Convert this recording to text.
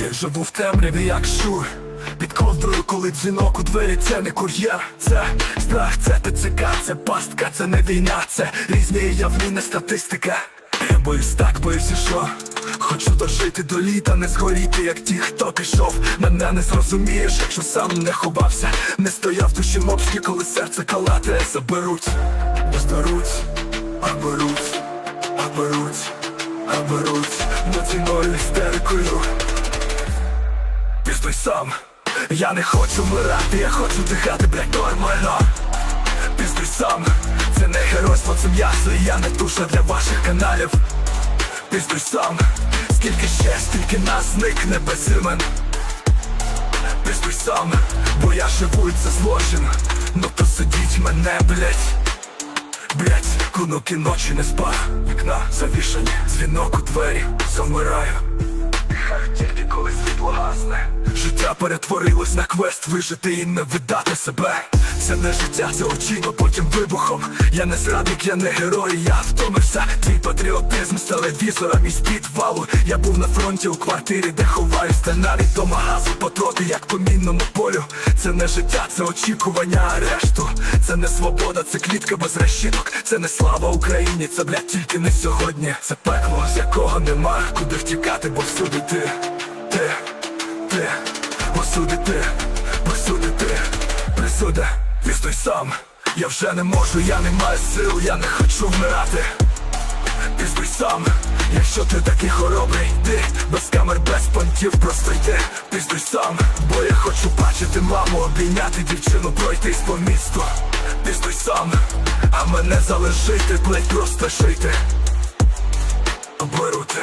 Я живу в темряві, як щур Під ковдрою, коли дзвінок у двері, це не кур'єр, це страх, це ТЦК, це пастка, це не війна, це різні явні не статистика. Я боюсь так, боюсь і що? Хочу дожити до літа, не згоріти, як ті, хто пішов. Мене не зрозумієш, якщо сам не ховався, не стояв душі мопські, коли серце калате заберуть, не Сам, я не хочу вмирати, я хочу дихати, блядь, нормально. Піздуй сам, це не геройство, це м'ясо, і я не душа для ваших каналів. Піздуй сам, скільки ще, стільки нас зникне без імен. Піздуй сам, бо я живу і це злочин. Ну то сидіть мене, блядь. Блять, кунуки ночі не спав Вікна завішані, дзвінок у двері, замираю світло гасне. Життя перетворилось на квест вижити і не видати себе. Це не життя, це очима, потім вибухом. Я не зрадник, я не герой, я втомився. Твій патріотизм з телевізора, мій з підвалу. Я був на фронті у квартирі, де ховаюсь Та навіть до магазу потроти, як по мінному полю. Це не життя, це очікування арешту. Це не свобода, це клітка без решіток. Це не слава Україні, це блядь, тільки не сьогодні. Це пекло, з якого нема куди втікати, бо всюди ти, ти, посуди ти, посуди ти, присуди, вістой сам. Я вже не можу, я не маю сил, я не хочу вмирати. Піздуй сам, якщо ти такий хоробрий, йди. Без камер, без понтів, просто йди. Піздуй сам, бо я хочу бачити маму Обійняти дівчину, пройтись по місту. Піздуй сам, а мене залишити, блять, просто жити Оберути